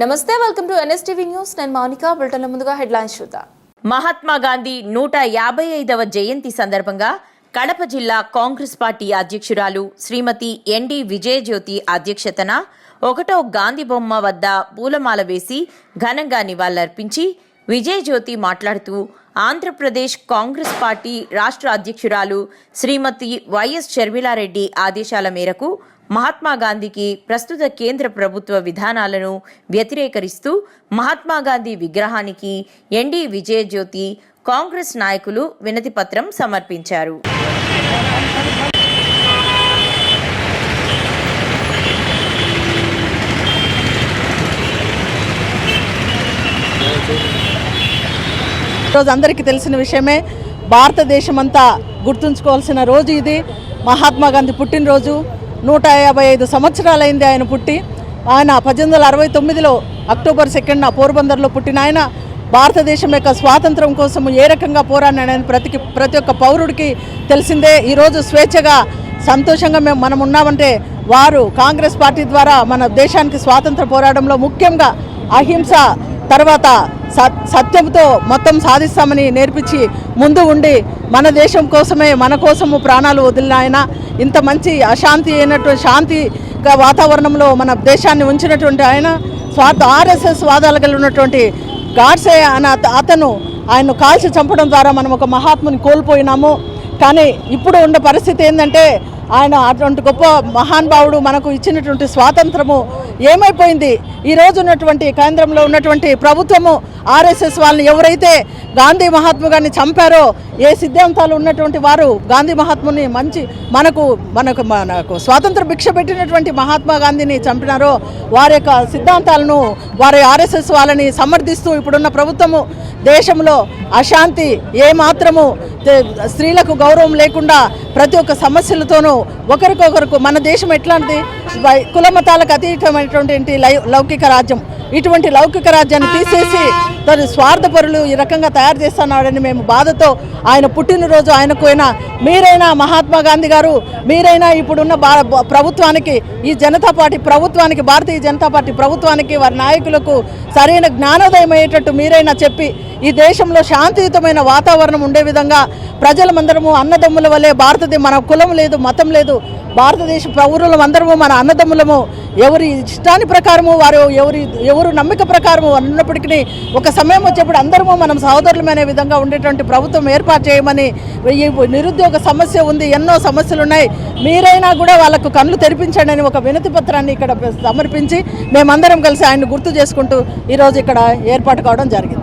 నమస్తే welcome to NSTV news నేను మౌనిక బులెటిన్ల ముందుగా హెడ్లైన్స్ చూద్దాం. మహాత్మా గాంధీ నూట యాభై ఐదవ జయంతి సందర్భంగా కడప జిల్లా కాంగ్రెస్ పార్టీ అధ్యక్షురాలు శ్రీమతి ఎన్డి విజయజ్యోతి అధ్యక్షతన ఒకటో గాంధీ బొమ్మ వద్ద పూలమాల వేసి ఘనంగా నివాళులర్పించి విజయజ్యోతి మాట్లాడుతూ ఆంధ్రప్రదేశ్ కాంగ్రెస్ పార్టీ రాష్ట్ర అధ్యక్షురాలు శ్రీమతి వైఎస్ షర్మిలారెడ్డి ఆదేశాల మేరకు మహాత్మాగాంధీకి ప్రస్తుత కేంద్ర ప్రభుత్వ విధానాలను వ్యతిరేకరిస్తూ మహాత్మాగాంధీ విగ్రహానికి ఎన్డీ విజయజ్యోతి కాంగ్రెస్ నాయకులు వినతిపత్రం సమర్పించారు. Thank సమర్పించారు ఈరోజు అందరికీ తెలిసిన విషయమే భారతదేశం అంతా గుర్తుంచుకోవాల్సిన రోజు ఇది. మహాత్మా గాంధీ పుట్టినరోజు. నూట యాభై ఐదు సంవత్సరాలైంది ఆయన పుట్టి. ఆయన పద్దెనిమిది వందల అరవై తొమ్మిదిలో అక్టోబర్ సెకండ్న పోర్బందర్లో పుట్టిన ఆయన. భారతదేశం యొక్క స్వాతంత్రం కోసం ఏ రకంగా పోరాడినాడని ప్రతి ప్రతి ఒక్క పౌరుడికి తెలిసిందే. ఈరోజు స్వేచ్ఛగా సంతోషంగా మేము మనం ఉన్నామంటే వారు కాంగ్రెస్ పార్టీ ద్వారా మన దేశానికి స్వాతంత్ర పోరాటంలో ముఖ్యంగా అహింస తర్వాత సత్యంతో మొత్తం సాధిస్తామని నేర్పించి ముందు ఉండి మన దేశం కోసమే మన కోసము ప్రాణాలు వదిలిన ఆయన. ఇంత మంచి అశాంతి అయినటువంటి శాంతిగా వాతావరణంలో మన దేశాన్ని ఉంచినటువంటి ఆయన. స్వార్థ ఆర్ఎస్ఎస్ వాదాలు కలిగి ఉన్నటువంటి గాడ్సే అన్న అతను ఆయన్ను కాల్చి చంపడం ద్వారా మనం ఒక మహాత్ముని కోల్పోయినాము. కానీ ఇప్పుడు ఉన్న పరిస్థితి ఏంటంటే ఆయన అటువంటి గొప్ప మహానుభావుడు మనకు ఇచ్చినటువంటి స్వాతంత్రము ఏమైపోయింది? ఈ రోజు ఉన్నటువంటి కేంద్రంలో ఉన్నటువంటి ప్రభుత్వము ఆర్ఎస్ఎస్ వాళ్ళని ఎవరైతే గాంధీ మహాత్మా గారిని చంపారో ఏ సిద్ధాంతాలు ఉన్నటువంటి వారు గాంధీ మహాత్ముని మంచి మనకు మనకు మనకు స్వాతంత్ర భిక్ష పెట్టినటువంటి మహాత్మా గాంధీని చంపినారో వారి యొక్క సిద్ధాంతాలను వారి ఆర్ఎస్ఎస్ వాళ్ళని సమర్థిస్తూ ఇప్పుడున్న ప్రభుత్వము దేశంలో అశాంతి ఏ మాత్రము స్త్రీలకు గౌరవం లేకుండా ప్రతి ఒక్క సమస్యలతోనూ ఒకరికొకరికి మన దేశం ఎట్లాంటి కులమతాలకు అతీతమైనటువంటి లై- లౌకిక రాజ్యం. ఇటువంటి లౌకిక రాజ్యాన్ని తీసేసి తన స్వార్థపరులు ఈ రకంగా తయారు చేస్తున్నాడని మేము బాధతో ఆయన పుట్టినరోజు ఆయనకు అయినా మీరైనా మహాత్మా గాంధీ గారు మీరైనా ఇప్పుడున్న భా ప్రభుత్వానికి ఈ జనతా పార్టీ ప్రభుత్వానికి భారతీయ జనతా పార్టీ ప్రభుత్వానికి వారి నాయకులకు సరైన జ్ఞానోదయం అయ్యేటట్టు మీరైనా చెప్పి ఈ దేశంలో శాంతియుతమైన వాతావరణం ఉండే విధంగా ప్రజలమందరము అన్నదమ్ముల వల్లే భారతదేశం మన కులం లేదు మతం లేదు భారతదేశ పౌరులం అందరము మన అన్నదమ్ములము ఎవరి ఇష్టాని ప్రకారము వారు ఎవరి ఎవరు నమ్మిక ప్రకారము ఉన్నప్పటికీ ఒక సమయం వచ్చేప్పుడు అందరము మనం సహోదరులమనే విధంగా ఉండేటువంటి ప్రభుత్వం ఏర్పాటు చేయమని ఈ నిరుద్యోగ సమస్య ఉంది ఎన్నో సమస్యలు ఉన్నాయి మీరైనా కూడా వాళ్ళకు కళ్ళు తెరిపించండి అని ఒక వినతి పత్రాన్ని ఇక్కడ సమర్పించి మేమందరం కలిసి ఆయన్ని గుర్తు చేసుకుంటూ ఈరోజు ఇక్కడ ఏర్పాటు కావడం జరిగింది.